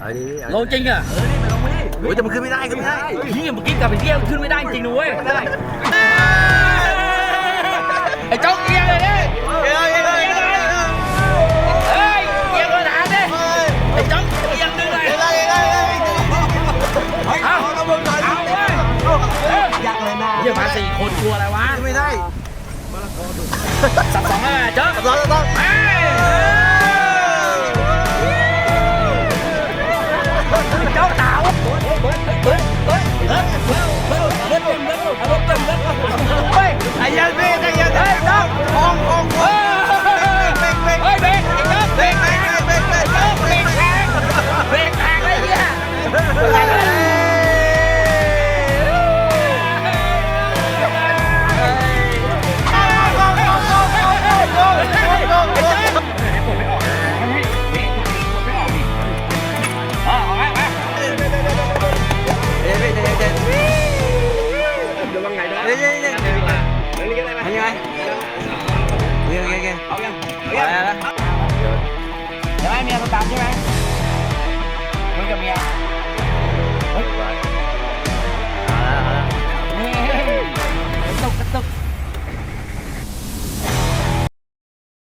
เอาดิลงจริงอะโอ้ยแต่มันขึ้นไม่ได้ขึ้นไม่ได้พี่เมื่อกี้กลับไปเที่ยวขึ้นไม่ได้จริงนะเว้ยไอ้จ๊อกเอียงเลยดิเฮ้ยเอียงเลยหาดิไอ้จ๊อกเอียงดึงเลยเอาเอาเว้ยเยี่ยมาสี่คนกลัวอะไรวะไม่ได้สับสองแล้วไงจ๊อกต้องต้อง เมียโทรตามใช่ไหมคุยกับเมีย